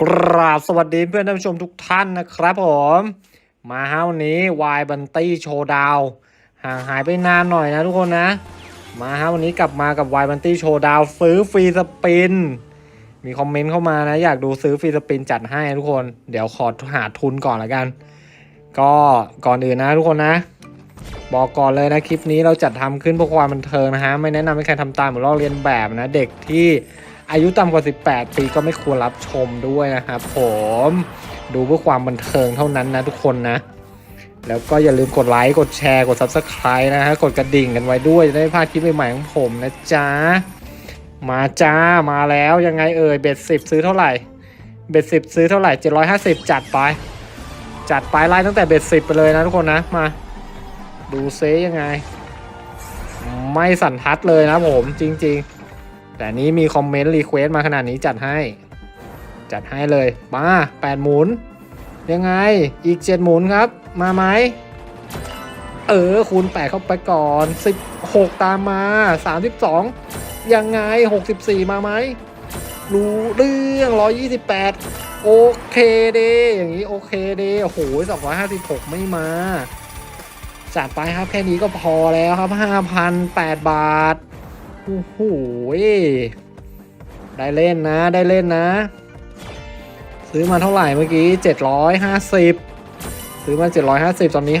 กราบสวัสดีเพื่อนท่านผู้ชมทุกท่านนะครับผม มาฮะวันนี้วายบันตี้โชว์ดาวห่างหายไปนานหน่อยนะทุกคนนะ มาฮะวันนี้กลับมากับวายบันตี้โชว์ดาวซื้อฟรีสปิน มีคอมเมนต์เข้ามานะ อยากดูซื้อฟรีสปินจัดให้ทุกคน เดี๋ยวขอหาทุนก่อนละกัน ก็ก่อนอื่นนะทุกคนนะ บอกก่อนเลยนะคลิปนี้เราจัดทำขึ้นเพื่อความบันเทิงนะฮะไม่แนะนำให้ใครทำตามหรือลอกเลียนแบบนะเด็กที่ อายุต่ำกว่า 18 ปีก็ไม่ควรรับชมด้วยนะครับผมดูเพื่อความบันเทิงเท่านั้นนะทุกคนนะ แล้วก็อย่าลืมกดไลค์กดแชร์กด Subscribe นะฮะกดกระดิ่งกันไว้ด้วย จะได้ไม่พลาดคลิปใหม่ๆของผมนะจ๊ะ มาจ้ามาแล้วยังไงเอ่ยเบ็ดสิบซื้อเท่าไหร่ เบ็ดสิบซื้อเท่าไหร่ 750 จัดไป จัดไปไล่ตั้งแต่เบ็ดสิบไปเลยนะทุกคนนะมา ดูเซยังไง ไม่สันทัดเลยนะผมจริง ๆ แต่นี้มีคอมเมนต์รีเควสมาขนาดนี้จัดให้ จัดให้เลย มาแปดหมุน ยังไงอีกเจ็ดหมุนครับ มาไหม เออ คูณแปดเข้าไปก่อนสิบหกตามมาสามสิบสองยังไงหกสิบสี่มาไหม รู้เรื่องร้อยี่สิบแปดโอเคเดอย่างนี้โอเคเดโอ้โหสองร้อยห้าสิบหกไม่มาจัดไปครับแค่นี้ก็พอแล้วครับห้าพันแปดบาท โอ้โหได้เล่นนะได้เล่นนะ ซื้อมาเท่าไหร่เมื่อกี้ 750 ซื้อมา 750 ตอนนี้